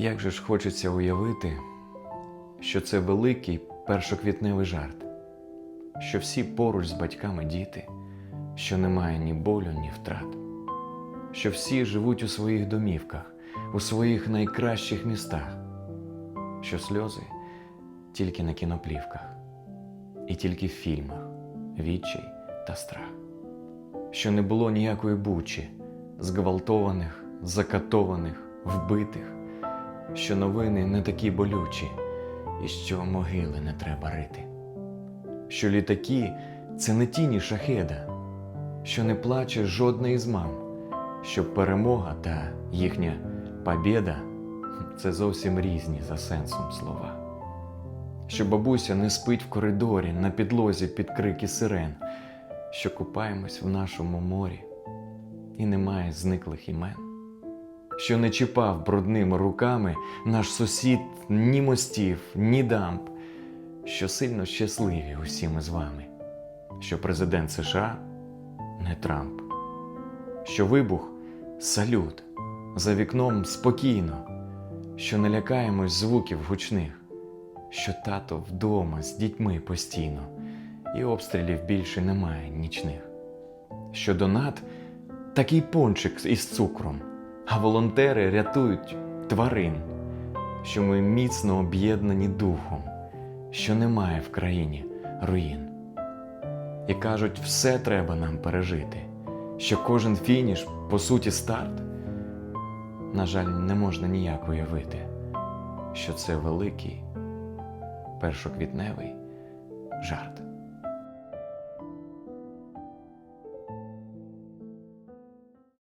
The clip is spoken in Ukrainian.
Як же ж хочеться уявити, що це великий першоквітневий жарт, що всі поруч з батьками діти, що немає ні болю, ні втрат, що всі живуть у своїх домівках, у своїх найкращих містах, що сльози тільки на кіноплівках, і тільки в фільмах відчай та страх, що не було ніякої бучі, зґвалтованих, закатованих, вбитих, що новини не такі болючі, і що могили не треба рити, що літаки це не тіні шахеда, що не плаче жодна із мам, що перемога та їхня побєда це зовсім різні за сенсом слова. Що бабуся не спить в коридорі на підлозі під крики сирен, що купаємось в нашому морі, і немає зниклих імен, що не чіпав брудними руками наш сусід ні мостів, ні дамб, що сильно щасливі усі ми з вами, що президент США не Трамп, що вибух салют, за вікном спокійно, що не лякаємось звуків гучних, що тато вдома з дітьми постійно, і обстрілів більше немає нічних, що донат такий пончик із цукром, а волонтери рятують тварин, що ми міцно об'єднані духом, що немає в країні руїн. І кажуть, все треба нам пережити, що кожен фініш, по суті, старт. На жаль, не можна ніяк уявити, що це великий першоквітневий жарт.